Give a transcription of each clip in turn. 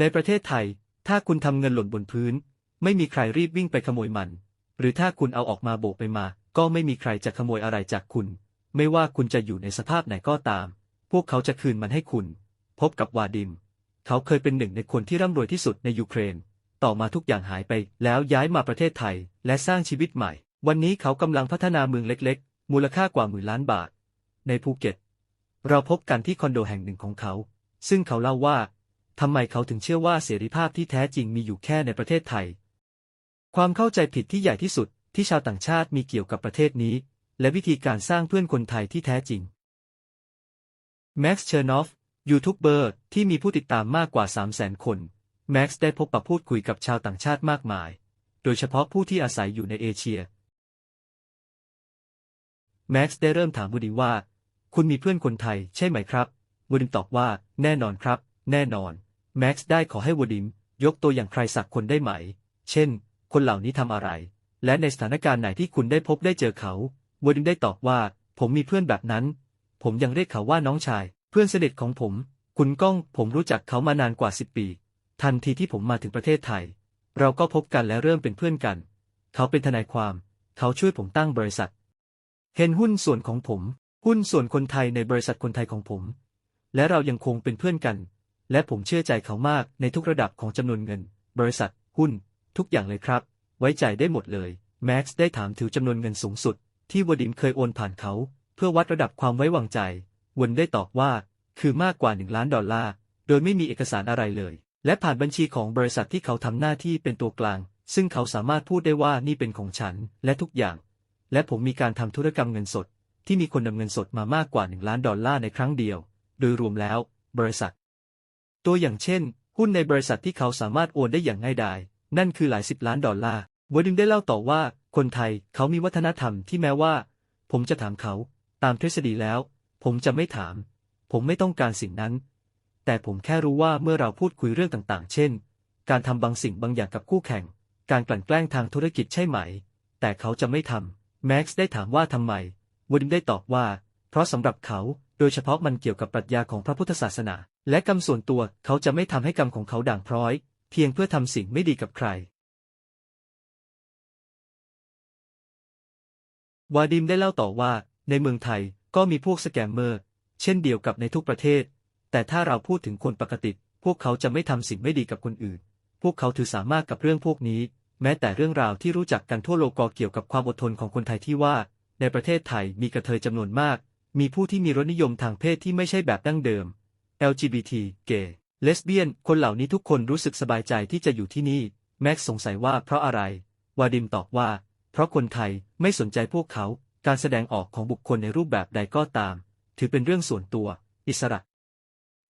ในประเทศไทย ถ้าคุณทำเงินหล่นบนพื้น ไม่มีใครรีบวิ่งไปขโมยมัน หรือถ้าคุณเอาออกมาโบกไปมา ก็ไม่มีใครจะขโมยอะไรจากคุณ ไม่ว่าคุณจะอยู่ในสภาพไหนก็ตาม พวกเขาจะคืนมันให้คุณ พบกับวาดิม เขาเคยเป็นหนึ่งในคนที่ร่ำรวยที่สุดในยูเครน ต่อมาทุกอย่างหายไป แล้วย้ายมาประเทศไทย และสร้างชีวิตใหม่ วันนี้เขากำลังพัฒนาเมืองเล็ก ๆ มูลค่ากว่าหมื่นล้านบาท ในภูเก็ต เราพบกันที่คอนโดแห่งหนึ่งของเขา ซึ่งเขาเล่าว่า ทำไมเขาถึงเชื่อว่าเสรีภาพที่แท้จริงมีอยู่แค่ในประเทศไทย ความเข้าใจผิดที่ใหญ่ที่สุดที่ชาวต่างชาติมีเกี่ยวกับประเทศนี้ และวิธีการสร้างเพื่อนคนไทยที่แท้จริง แม็กซ์เชอร์นอฟ ยูทูบเบอร์ที่มีผู้ติดตามมากกว่า 3 0 0 0 0 0 คน แม็กซ์ได้พบปะพูดคุยกับชาวต่างชาติมากมาย โดยเฉพาะผู้ที่อาศัยอยู่ในเอเชีย แม็กซ์ได้เริ่มถามบูดิว่า คุณมีเพื่อนคนไทยใช่ไหมครับบูดิมตอบว่า แน่นอนครับ แน่นอน แม็กซ์ได้ขอให้วดิมยกตัวอย่างใครสักคนได้ไหม เช่น คนเหล่านี้ทำอะไร และในสถานการณ์ไหนที่คุณได้พบได้เจอเขา วดิมได้ตอบว่า ผมมีเพื่อนแบบนั้น ผมยังเรียกเขาว่าน้องชาย เพื่อนสนิทของผม คุณก้องผมรู้จักเขามานานกว่าสิบปี ทันทีที่ผมมาถึงประเทศไทย เราก็พบกันและเริ่มเป็นเพื่อนกัน เขาเป็นทนายความ เขาช่วยผมตั้งบริษัท เห็นหุ้นส่วนของผม หุ้นส่วนคนไทยในบริษัทคนไทยของผม และเรายังคงเป็นเพื่อนกัน และผมเชื่อใจเขามากในทุกระดับของจำนวนเงิน บริษัท หุ้น ทุกอย่างเลยครับ ไว้ใจได้หมดเลย แม็กซ์ได้ถามถึงจำนวนเงินสูงสุด ที่วดิมเคยโอนผ่านเขา เพื่อวัดระดับความไว้วางใจวนได้ตอบว่า คือมากกว่าหนึ่งล้านดอลลาร์ โดยไม่มีเอกสารอะไรเลย และผ่านบัญชีของบริษัทที่เขาทำหน้าที่เป็นตัวกลาง ซึ่งเขาสามารถพูดได้ว่านี่เป็นของฉันและทุกอย่าง และผมมีการทำธุรกรรมเงินสด ที่มีคนนำเงินสดมามากกว่าหนึ่งล้านดอลลาร์ในครั้งเดียว โดยรวมแล้ว บริษัท ตัวอย่างเช่น หุ้นในบริษัทที่เขาสามารถโอนได้อย่างง่ายดายนั่นคือหลายสิบล้านดอลลาร์วดิมได้เล่าต่อว่า คนไทยเขามีวัฒนธรรมที่แม้ว่า ผมจะถามเขา ตามทฤษฎีแล้ว ผมจะไม่ถาม ผมไม่ต้องการสิ่งนั้น แต่ผมแค่รู้ว่าเมื่อเราพูดคุยเรื่องต่างๆ เช่น การทำบางสิ่งบางอย่างกับคู่แข่ง การกลั่นแกล้งทางธุรกิจใช่ไหม แต่เขาจะไม่ทำแม็กซ์ได้ถามว่าทำไมวดิมได้ตอบว่า เพราะสำหรับเขา โดยเฉพาะมันเกี่ยวกับปรัชญาของพระพุทธศาสนา และกรรมส่วนตัวเขาจะไม่ทำให้กรรมของเขาด่างพร้อย เพียงเพื่อทำสิ่งไม่ดีกับใคร วาดิมได้เล่าต่อว่า ในเมืองไทยก็มีพวกสแกมเมอร์ เช่นเดียวกับในทุกประเทศ แต่ถ้าเราพูดถึงคนปกติ พวกเขาจะไม่ทำสิ่งไม่ดีกับคนอื่น พวกเขาถือสามารถกับเรื่องพวกนี้ แม้แต่เรื่องราวที่รู้จักกันทั่วโลกเกี่ยวกับความอดทนของคนไทยที่ว่า ในประเทศไทยมีกระเทยจำนวนมาก มีผู้ที่มีรสนิยมทางเพศที่ไม่ใช่แบบดั้งเดิม LGBT เกย์เลสเบี้ยน คนเหล่านี้ทุกคนรู้สึกสบายใจที่จะอยู่ที่นี่ แม็กสงสัยว่าเพราะอะไร วาดิมตอบว่า เพราะคนไทยไม่สนใจพวกเขา การแสดงออกของบุคคลในรูปแบบใดก็ตาม ถือเป็นเรื่องส่วนตัว อิสระ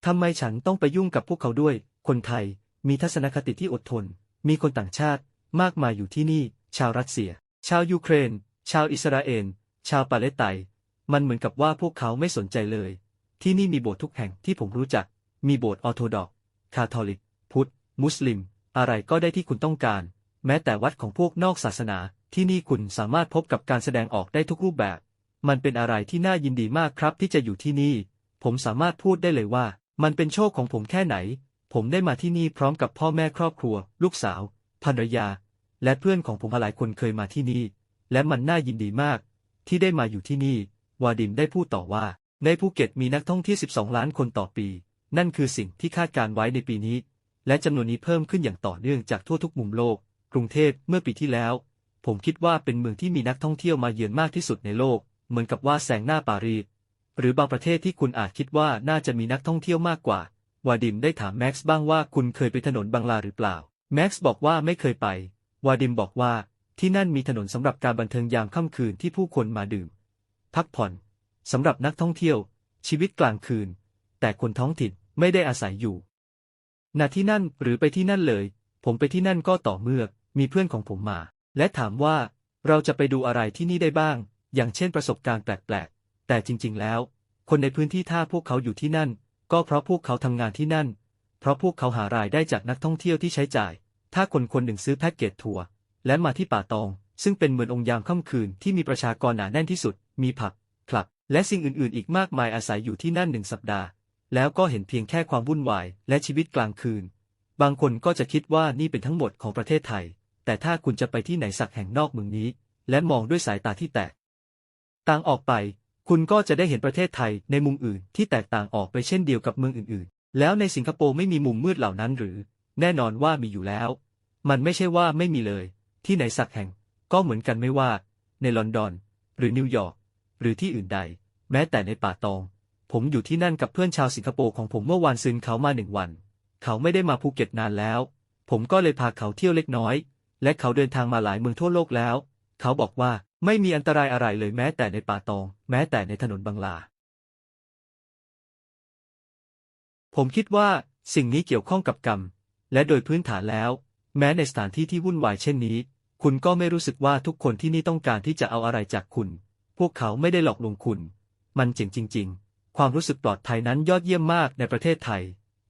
ทำไมฉันต้องไปยุ่งกับพวกเขาด้วย คนไทยมีทัศนคติที่อดทน มีคนต่างชาติ มากมายอยู่ที่นี่ ชาวรัสเซีย ชาวยูเครน ชาวอิสราเอล ชาวปาเลสไตน์ มันเหมือนกับว่าพวกเขาไม่สนใจเลย ที่นี่มีโบสถ์ทุกแห่งที่ผมรู้จัก มีโบสถ์ออร์โธดอกคาทอลิก พุทธ มุสลิม อะไรก็ได้ที่คุณต้องการ แม้แต่วัดของพวกนอกศาสนา ที่นี่คุณสามารถพบกับการแสดงออกได้ทุกรูปแบบ มันเป็นอะไรที่น่ายินดีมากครับที่จะอยู่ที่นี่ ผมสามารถพูดได้เลยว่า มันเป็นโชคของผมแค่ไหน ผมได้มาที่นี่พร้อมกับพ่อแม่ครอบครัว ลูกสาวภรรยา และเพื่อนของผมหลายคนเคยมาที่นี่ และมันน่ายินดีมาก ที่ได้มาอยู่ที่นี่ วาดิมได้พูดต่อว่า ในภูเก็ตมีนักท่องเที่ยว 12 ล้านคนต่อปี นั่นคือสิ่งที่คาดการไว้ในปีนี้ และจำนวนนี้เพิ่มขึ้นอย่างต่อเนื่องจากทั่วทุกมุมโลก กรุงเทพเมื่อปีที่แล้ว ผมคิดว่าเป็นเมืองที่มีนักท่องเที่ยวมาเยือนมากที่สุดในโลก เหมือนกับว่าแสงหน้าปารีส หรือบางประเทศที่คุณอาจคิดว่าน่าจะมีนักท่องเที่ยวมากกว่า วาดิมได้ถามแม็กซ์บ้างว่าคุณเคยไปถนนบังลาหรือเปล่า แม็กซ์บอกว่าไม่เคยไป วาดิมบอกว่าที่นั่นมีถนนสำหรับการบันเทิงยามค่ำคืนที่ผู้คนมาดื่ม พักผ่อน สำหรับนักท่องเที่ยว ชีวิตกลางคืน แต่คนท้องถิ่นไม่ได้อาศัยอยู่ณที่นั่นหรือไปที่นั่นเลย ผมไปที่นั่นก็ต่อเมื่อมีเพื่อนของผมมา และถามว่าเราจะไปดูอะไรที่นี่ได้บ้าง อย่างเช่นประสบการณ์แปลกๆ แต่จริงๆแล้ว คนในพื้นที่ถ้าพวกเขาอยู่ที่นั่น ก็เพราะพวกเขาทำงานที่นั่น เพราะพวกเขาหารายได้จากนักท่องเที่ยวที่ใช้จ่าย ถ้าคนคนหนึ่งซื้อแพ็กเกจทัวร์และมาที่ป่าตอง ซึ่งเป็นเมืององยามค่ำคืนที่มีประชากรหนาแน่นที่สุด มีผับคลับ และสิ่งอื่นๆ อีกมากมายอาศัยอยู่ที่นั่นหนึ่งสัปดาห์ แล้วก็เห็นเพียงแค่ความวุ่นวาย และชีวิตกลางคืน บางคนก็จะคิดว่านี่เป็นทั้งหมดของประเทศไทย แต่ถ้าคุณจะไปที่ไหนสักแห่งนอกเมืองนี้ และมองด้วยสายตาที่แตกต่างออกไป คุณก็จะได้เห็นประเทศไทยในมุมอื่นที่แตกต่างออกไปเช่นเดียวกับเมืองอื่นๆ แล้วในสิงคโปร์ไม่มีมุมมืดเหล่านั้นหรือ แน่นอนว่ามีอยู่แล้ว มันไม่ใช่ว่าไม่มีเลย ที่ไหนสักแห่ง ก็เหมือนกันไม่ว่า ในลอนดอน หรือนิวยอร์ก รือที่อื่นใด แม้แต่ในป่าตอง ผมอยู่ที่นั่นกับเพื่อนชาวสิงคโปร์ของผมเมื่อวานซืนเขามาหนึ่งวัน เขาไม่ได้มาภูเก็ตนานแล้ว ผมก็เลยพาเขาเที่ยวเล็กน้อย และเขาเดินทางมาหลายเมืองทั่วโลกแล้ว เขาบอกว่าไม่มีอันตรายอะไรเลยแม้แต่ในป่าตอง แม้แต่ในถนนบังลา ผมคิดว่าสิ่งนี้เกี่ยวข้องกับกรรม และโดยพื้นฐานแล้ว แม้ในสถานที่ที่วุ่นวายเช่นนี้ คุณก็ไม่รู้สึกว่าทุกคนที่นี่ต้องการที่จะเอาอะไรจากคุณ พวกเขาไม่ได้หลอกลวงคุณ มันเจ๋งจริง ๆ ความรู้สึกปลอดภัยนั้นยอดเยี่ยมมากในประเทศไทย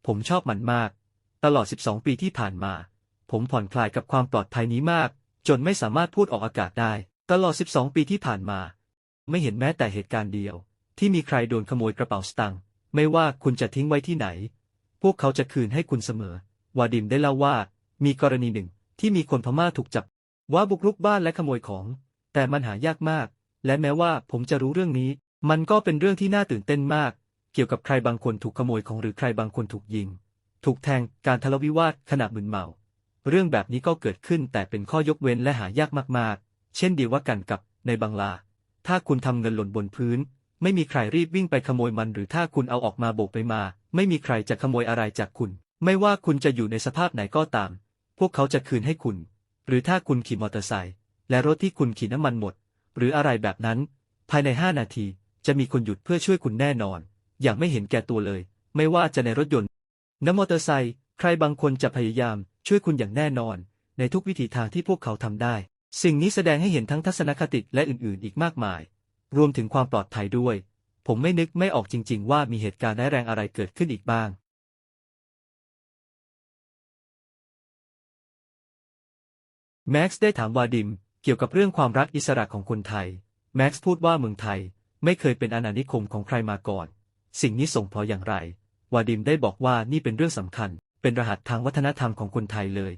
ผมชอบมันมาก ตลอด 12 ปีที่ผ่านมา ผมผ่อนคลายกับความปลอดภัยนี้มาก จนไม่สามารถพูดออกอากาศได้ ตลอด 12 ปีที่ผ่านมา ไม่เห็นแม้แต่เหตุการณ์เดียว ที่มีใครโดนขโมยกระเป๋าสตางค์ ไม่ว่าคุณจะทิ้งไว้ที่ไหน พวกเขาจะคืนให้คุณเสมอ วาดิมได้เล่าว่า มีกรณีหนึ่งที่มีคนพม่าถูกจับ ว่าบุกรุกบ้านและขโมยของ แต่มันหายากมาก และแม้ว่าผมจะรู้เรื่องนี้ มันก็เป็นเรื่องที่น่าตื่นเต้นมาก เกี่ยวกับใครบางคนถูกขโมยของหรือใครบางคนถูกยิง ถูกแทงการทะเลาะวิวาทขณะมึนเมา เรื่องแบบนี้ก็เกิดขึ้นแต่เป็นข้อยกเว้นและหายากมากๆ เช่นเดียวกันกับในบังลา ถ้าคุณทำเงินหล่นบนพื้น ไม่มีใครรีบวิ่งไปขโมยมัน หรือถ้าคุณเอาออกมาโบกไปมา ไม่มีใครจะขโมยอะไรจากคุณ ไม่ว่าคุณจะอยู่ในสภาพไหนก็ตาม พวกเขาจะคืนให้คุณ หรือถ้าคุณขี่มอเตอร์ไซค์และรถที่คุณขี่น้ำมันหมด หรืออะไรแบบนั้น ภายในห้านาทีจะมีคนหยุดเพื่อช่วยคุณแน่นอน อย่างไม่เห็นแก่ตัวเลย ไม่ว่าจะในรถยนต์น้ำมอเตอร์ไซค์ใครบางคนจะพยายามช่วยคุณอย่างแน่นอน ในทุกวิถีทางที่พวกเขาทำได้ สิ่งนี้แสดงให้เห็นทั้งทัศนคติและอื่น ๆ อีกมากมาย รวมถึงความปลอดภัยด้วย ผมไม่นึกไม่ออกจริง ๆ ว่ามีเหตุการณ์ร้ายแรงอะไรเกิดขึ้นอีกบ้างแม็กซ์ได้ถามวาดิม เกี่ยวกับเรื่องความรักอิสระของคนไทย แม็กซ์พูดว่าเมืองไทยไม่เคยเป็นอาณานิคมของใครมาก่อน สิ่งนี้ส่งผลอย่างไร วาดิมได้บอกว่านี่เป็นเรื่องสำคัญ เป็นรหัสทางวัฒนธรรมของคนไทยเลย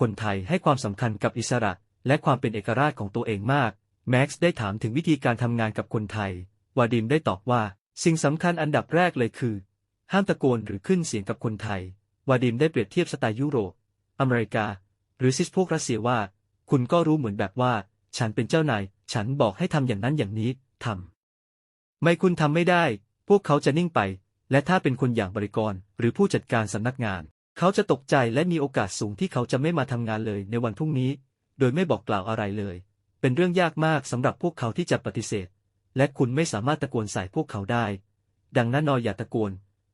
คนไทยให้ความสำคัญกับอิสระ และความเป็นเอกราชของตัวเองมาก แม็กซ์ได้ถามถึงวิธีการทำงานกับคนไทย วาดิมได้ตอบว่า สิ่งสำคัญอันดับแรกเลยคือ ห้ามตะโกนหรือขึ้นเสียงกับคนไทย วาดิมได้เปรียบเทียบสไตล์ยุโรป อเมริกา หรือซิสพวกรัสเซียว่า คุณก็รู้เหมือนแบบว่า ฉันเป็นเจ้านาย ฉันบอกให้ทำอย่างนั้นอย่างนี้ทำไม่คุณทำไม่ได้ พวกเขาจะนิ่งไป และถ้าเป็นคนอย่างบริกร หรือผู้จัดการสำนักงาน เขาจะตกใจและมีโอกาสสูงที่เขาจะไม่มาทำงานเลยในวันพรุ่งนี้ โดยไม่บอกกล่าวอะไรเลย เป็นเรื่องยากมากสำหรับพวกเขาที่จะปฏิเสธ และคุณไม่สามารถตะโกนใส่พวกเขาได้ ดังนั้นนอยอย่าตะโกน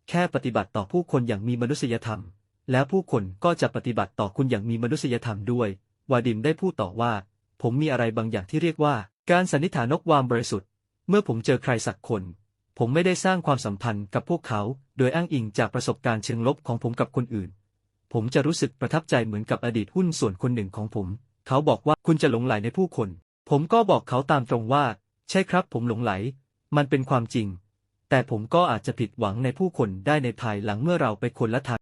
แค่ปฏิบัติต่อผู้คนอย่างมีมนุษยธรรม แล้วผู้คนก็จะปฏิบัติต่อคุณอย่างมีมนุษยธรรมด้วย วาดิมได้พูดต่อว่า ผมมีอะไรบางอย่างที่เรียกว่า การสันนิษฐานนกวามบริสุทธิ์ เมื่อผมเจอใครสักคน ผมไม่ได้สร้างความสัมพันธ์กับพวกเขา โดยอ้างอิงจากประสบการณ์เชิงลบของผมกับคนอื่น ผมจะรู้สึกประทับใจเหมือนกับอดีตหุ้นส่วนคนหนึ่งของผม เขาบอกว่าคุณจะหลงไหลในผู้คน ผมก็บอกเขาตามตรงว่า ใช่ครับ ผมหลงไหล มันเป็นความจริง แต่ผมก็อาจจะผิดหวังในผู้คนได้ในภายหลังเมื่อเราไปคนละทาง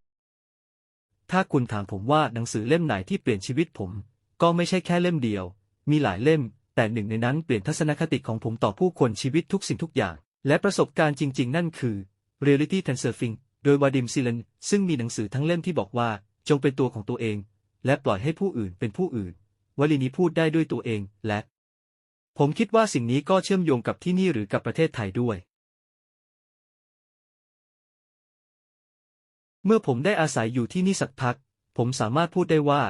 ถ้าคุณถามผมว่าหนังสือเล่มไหนที่เปลี่ยนชีวิตผม ก็ไม่ใช่แค่เล่มเดียว มีหลายเล่ม แต่หนึ่งในนั้นเปลี่ยนทัศนคติของผมต่อผู้คนชีวิตทุกสิ่งทุกอย่าง และประสบการณ์จริง ๆ นั่นคือ Reality Transurfing โดยวาดิมซิเลนซึ่งมีหนังสือทั้งเล่มที่บอกว่าจงเป็นตัวของตัวเอง และปล่อยให้ผู้อื่นเป็นผู้อื่นวลีนี้พูดได้ด้วยตัวเองและ ผมคิดว่าสิ่งนี้ก็เชื่อมโยงกับที่นี่หรือกับประเทศไทยด้วย เมื่อผมได้อาศัยอยู่ที่นี่สักพัก ผมสามารถพูดได้ว่า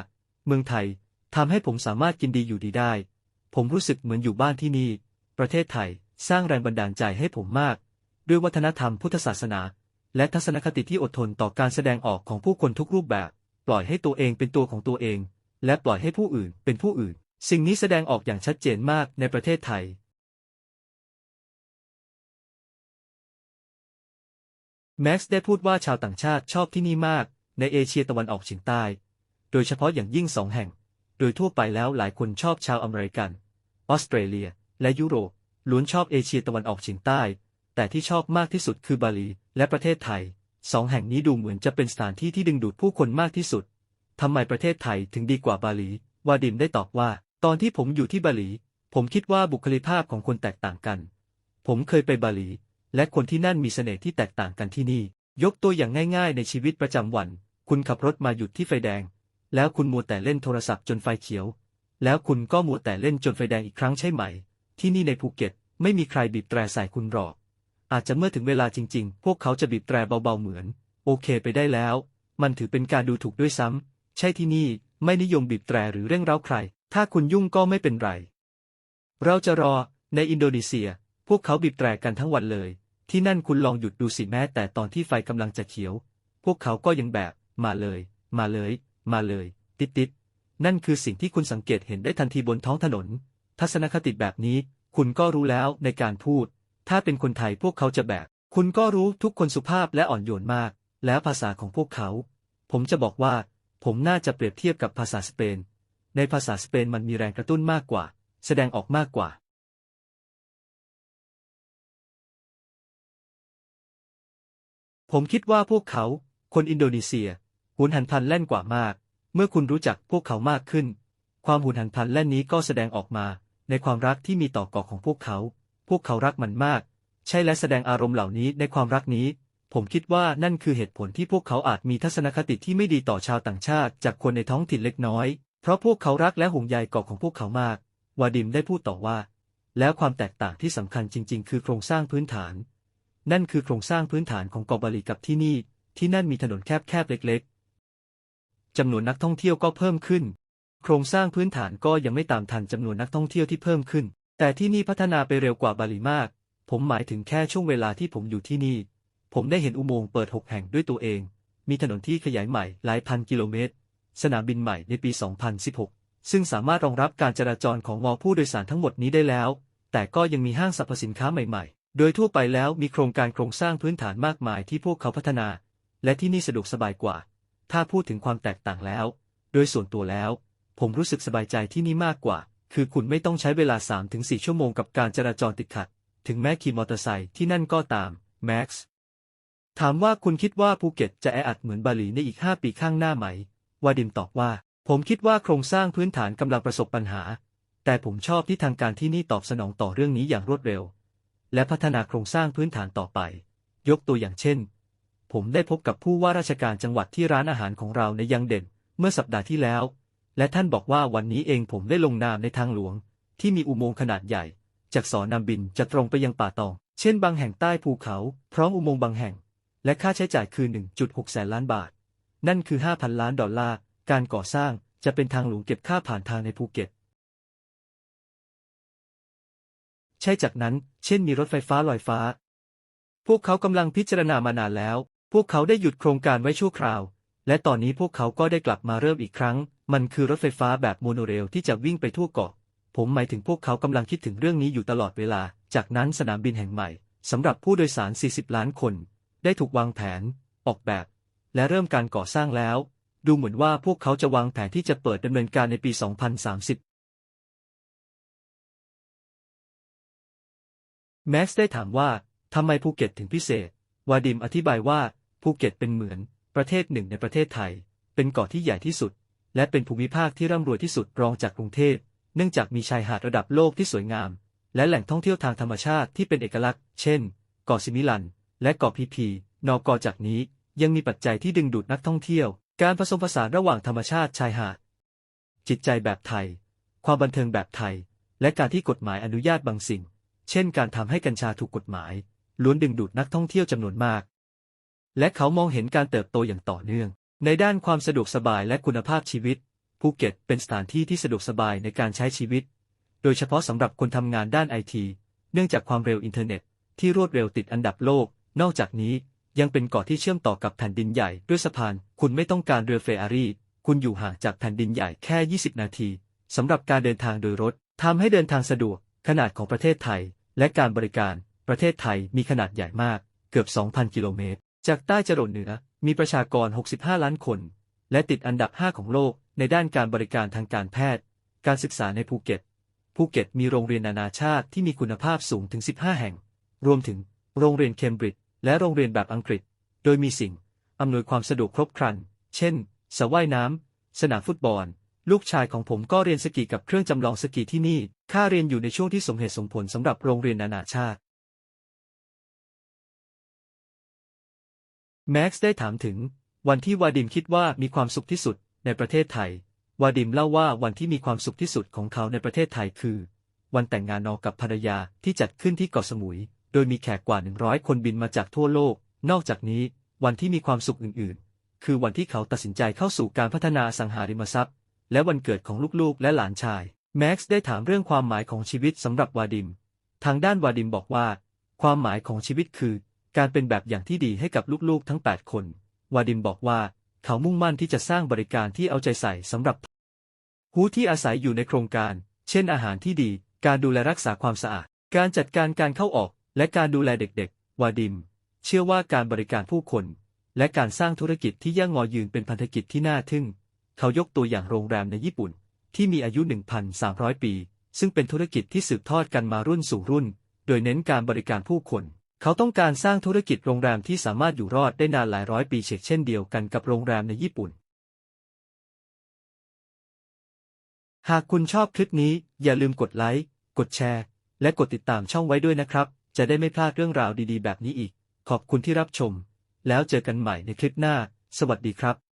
เมืองไทย ทำให้ผมสามารถกินดีอยู่ดีได้ ผมรู้สึกเหมือนอยู่บ้านที่นี่ ประเทศไทยสร้างแรงบันดาลใจให้ผมมาก ด้วยวัฒนธรรมพุทธศาสนา และทัศนคติที่อดทนต่อการแสดงออกของผู้คนทุกรูปแบบ ปล่อยให้ตัวเองเป็นตัวของตัวเอง และปล่อยให้ผู้อื่นเป็นผู้อื่น สิ่งนี้แสดงออกอย่างชัดเจนมากในประเทศไทย แม็กซ์ได้พูดว่าชาวต่างชาติชอบที่นี่มาก ในเอเชียตะวันออกเฉียงใต้ โดยเฉพาะอย่างยิ่งสองแห่ง โดยทั่วไปแล้วหลายคนชอบชาวอเมริกัน ออสเตรเลีย และยุโรป ล้วนชอบเอเชียตะวันออกเฉียงใต้ แต่ที่ชอบมากที่สุดคือบาหลีและประเทศไทย สองแห่งนี้ดูเหมือนจะเป็นสถานที่ที่ดึงดูดผู้คนมากที่สุด ทำไมประเทศไทยถึงดีกว่าบาหลี วาดิมได้ตอบว่า ตอนที่ผมอยู่ที่บาหลี ผมคิดว่าบุคลิกภาพของคนแตกต่างกัน ผมเคยไปบาหลี และคนที่นั่นมีเสน่ห์ที่แตกต่างกันที่นี่ ยกตัวอย่างง่าย ๆ ในชีวิตประจำวัน คุณขับรถมาหยุดที่ไฟแดง แล้วคุณมัวแต่เล่นโทรศัพท์จนไฟเขียว แล้วคุณก็มัวแต่เล่นจนไฟแดงอีกครั้งใช่ไหม ที่นี่ในภูเก็ตไม่มีใครบีบแตรใส่คุณหรอก อาจจะเมื่อถึงเวลาจริง ๆ พวกเขาจะบีบแตรเบาๆเหมือน โอเคไปได้แล้ว มันถือเป็นการดูถูกด้วยซ้ำใช่ที่นี่ไม่นิยมบีบแตรหรือเร่งเร้าใคร ถ้าคุณยุ่งก็ไม่เป็นไร เราจะรอ ในอินโดนีเซีย พวกเขาบีบแตรกันทั้งวันเลย ที่นั่นคุณลองหยุดดูสิแม้แต่ตอนที่ไฟกำลังจะเขียว พวกเขาก็ยังแบบ มาเลย มาเลย มาเลย ติดติดๆนั่นคือสิ่งที่คุณสังเกตเห็นได้ทันทีบนท้องถนน ทัศนคติแบบนี้ คุณก็รู้แล้วในการพูด ถ้าเป็นคนไทยพวกเขาจะแบบ คุณก็รู้ทุกคนสุภาพและอ่อนโยนมาก แล้วภาษาของพวกเขา ผมจะบอกว่า ผมน่าจะเปรียบเทียบกับภาษาสเปน ในภาษาสเปนมันมีแรงกระตุ้นมากกว่า แสดงออกมากกว่าผมคิดว่าพวกเขา คนอินโดนีเซีย หุนหันพลันแล่นกว่ามาก เมื่อคุณรู้จักพวกเขามากขึ้น ความหุนหันพลันแล่นนี้ก็แสดงออกมา ในความรักที่มีต่อเกาะของพวกเขา พวกเขารักมันมาก ใช่และแสดงอารมณ์เหล่านี้ในความรักนี้ ผมคิดว่านั่นคือเหตุผลที่พวกเขาอาจมีทัศนคติที่ไม่ดีต่อชาวต่างชาติ จากคนในท้องถิ่นเล็กน้อย เพราะพวกเขารักและห่วงใยเกาะของพวกเขามาก วาดิมได้พูดต่อว่า แล้วความแตกต่างที่สำคัญจริง ๆ คือโครงสร้างพื้นฐาน นั่นคือโครงสร้างพื้นฐานของเกาะบาลีกับที่นี่ ที่นั่นมีถนนแคบๆเล็ก ๆ จำนวนนักท่องเที่ยวก็เพิ่มขึ้น โครงสร้างพื้นฐานก็ยังไม่ตามทันจำนวนนักท่องเที่ยวที่เพิ่มขึ้น แต่ที่นี่พัฒนาไปเร็วกว่าบาหลีมาก ผมหมายถึงแค่ช่วงเวลาที่ผมอยู่ที่นี่ ผมได้เห็นอุโมงค์เปิดหกแห่งด้วยตัวเอง มีถนนที่ขยายใหม่หลายพันกิโลเมตร สนามบินใหม่ในปี 2016 ซึ่งสามารถรองรับการจราจรของวอผู้โดยสารทั้งหมดนี้ได้แล้ว แต่ก็ยังมีห้างสรรพสินค้าใหม่ๆ โดยทั่วไปแล้วมีโครงการโครงสร้างพื้นฐานมากมายที่พวกเขาพัฒนา และที่นี่สะดวกสบายกว่า ถ้าพูดถึงความแตกต่างแล้ว โดยส่วนตัวแล้ว ผมรู้สึกสบายใจที่นี่มากกว่า คือคุณไม่ต้องใช้เวลา 3-4 ชั่วโมงกับการจราจรติดขัด ถึงแม้ขี่มอเตอร์ไซค์ที่นั่นก็ตาม แม็กซ์ ถามว่าคุณคิดว่าภูเก็ตจะแออัดเหมือนบาหลีในอีก 5 ปีข้างหน้าไหม วาดิมตอบว่า ผมคิดว่าโครงสร้างพื้นฐานกำลังประสบปัญหา แต่ผมชอบที่ทางการที่นี่ตอบสนองต่อเรื่องนี้อย่างรวดเร็ว และพัฒนาโครงสร้างพื้นฐานต่อไป ยกตัวอย่างเช่น ผมได้พบกับผู้ว่าราชการจังหวัดที่ร้านอาหารของเราในยังเด่น เมื่อสัปดาห์ที่แล้ว และท่านบอกว่าวันนี้เองผมได้ลงนามในทางหลวง ที่มีอุโมงค์ขนาดใหญ่ จากสอนำบินจะตรงไปยังป่าตอง เช่นบางแห่งใต้ภูเขา พร้อมอุโมงค์บางแห่ง และค่าใช้จ่ายคือ 1.6 แสนล้านบาท นั่นคือ 5,000 ล้านดอลลาร์ การก่อสร้างจะเป็นทางหลวงเก็บค่าผ่านทางในภูเก็ต ใช่จากนั้น เช่นมีรถไฟฟ้าลอยฟ้า พวกเขากำลังพิจารณามานานแล้ว พวกเขาได้หยุดโครงการไว้ชั่วคราว และตอนนี้พวกเขาก็ได้กลับมาเริ่มอีกครั้ง มันคือรถไฟฟ้าแบบโมโนเรลที่จะวิ่งไปทั่วเกาะ ผมหมายถึงพวกเขากำลังคิดถึงเรื่องนี้อยู่ตลอดเวลา จากนั้นสนามบินแห่งใหม่สำหรับผู้โดยสาร 40 ล้านคน ได้ถูกวางแผน ออกแบบ และเริ่มการก่อสร้างแล้ว ดูเหมือนว่าพวกเขาจะวางแผนที่จะเปิดดำเนินการในปี 2030แม็กซ์ได้ถามว่า ทำไมภูเก็ตถึงพิเศษ วาดิมอธิบายว่า ภูเก็ตเป็นเหมือน ประเทศหนึ่งในประเทศไทย เป็นเกาะที่ใหญ่ที่สุด และเป็นภูมิภาคที่ร่ำรวยที่สุดรองจากกรุงเทพเนื่องจากมีชายหาดระดับโลกที่สวยงาม และแหล่งท่องเที่ยวทางธรรมชาติที่เป็นเอกลักษณ์ เช่น เกาะซิมิลัน และเกาะพีพี นอกจากนี้ยังมีปัจจัยที่ดึงดูดนักท่องเที่ยว การผสมผสานระหว่างธรรมชาติชายหาด จิตใจแบบไทย ความบันเทิงแบบไทย และการที่กฎหมายอนุญาตบางสิ่ง เช่น การทำให้กัญชาถูกกฎหมาย ล้วนดึงดูดนักท่องเที่ยวจำนวนมาก และเขามองเห็นการเติบโตอย่างต่อเนื่อง ในด้านความสะดวกสบายและคุณภาพชีวิต ภูเก็ตเป็นสถานที่ที่สะดวกสบายในการใช้ชีวิต โดยเฉพาะสำหรับคนทำงานด้านไอที เนื่องจากความเร็วอินเทอร์เน็ต ที่รวดเร็วติดอันดับโลก นอกจากนี้ยังเป็นเกาะที่เชื่อมต่อกับแผ่นดินใหญ่ด้วยสะพาน คุณไม่ต้องการเรือเฟอร์รี่ คุณอยู่ห่างจากแผ่นดินใหญ่แค่ 20 นาทีสำหรับการเดินทางโดยรถทำให้เดินทางสะดวก ขนาดของประเทศไทย และการบริการ ประเทศไทยมีขนาดใหญ่มาก เกือบ 2,000 กิโลเมตร จากใต้จรดเหนือมีประชากร 65 ล้านคน และติดอันดับ 5 ของโลกในด้านการบริการทางการแพทย์ การศึกษาในภูเก็ต ภูเก็ตมีโรงเรียนนานาชาติที่มีคุณภาพสูงถึง 15 แห่ง รวมถึงโรงเรียนเคมบริดจ์และโรงเรียนแบบอังกฤษ โดยมีสิ่ง อำนวยความสะดวกครบครัน เช่นสระว่ายน้ำ สนามฟุตบอล ลูกชายของผมก็เรียนสกีกับเครื่องจำลองสกีที่นี่ ค่าเรียนอยู่ในช่วงที่สมเหตุสมผลสำหรับโรงเรียนนานาชาติ แม็กซ์ได้ถามถึง วันที่วาดิมคิดว่ามีความสุขที่สุดในประเทศไทย วาดิมเล่าว่าวันที่มีความสุขที่สุดของเขาในประเทศไทยคือ วันแต่งงานนอกับภรรยาที่จัดขึ้นที่เกาะสมุย โดยมีแขกกว่า 100 คนบินมาจากทั่วโลก นอกจากนี้ วันที่มีความสุขอื่นๆ คือวันที่เขาตัดสินใจเข้าสู่การพัฒนาสังหาริมทรัพย์ และวันเกิดของลูกๆ และหลานชาย แม็กซ์ได้ถามเรื่องความหมายของชีวิตสำหรับวาดิม ทางด้านวาดิมบอกว่า ความหมายของชีวิตคือ การเป็นแบบอย่างที่ดีให้กับลูกๆทั้ง 8 คน วาดิมบอกว่าเขามุ่งมั่นที่จะสร้างบริการที่เอาใจใส่สำหรับผู้ที่อาศัยอยู่ในโครงการ เช่นอาหารที่ดี การดูแลรักษาความสะอาด การจัดการการเข้าออก และการดูแลเด็กๆ วาดิม เชื่อว่าการบริการผู้คน และการสร้างธุรกิจที่ยั่งงอยืนเป็นพันธกิจที่น่าทึ่ง เขายกตัวอย่างโรงแรมในญี่ปุ่น ที่มีอายุ 1,300 ปี ซึ่งเป็นธุรกิจที่สืบทอดกันมารุ่นสู่รุ่น โดยเน้นการบริการผู้คน เขาต้องการสร้างธุรกิจโรงแรมที่สามารถอยู่รอดได้นานหลายร้อยปีเช่นเดียวกันกับโรงแรมในญี่ปุ่น หากคุณชอบคลิปนี้อย่าลืมกดไลค์ กดแชร์ และกดติดตามช่องไว้ด้วยนะครับ จะได้ไม่พลาดเรื่องราวดีๆ แบบนี้อีก ขอบคุณที่รับชม แล้วเจอกันใหม่ในคลิปหน้า สวัสดีครับ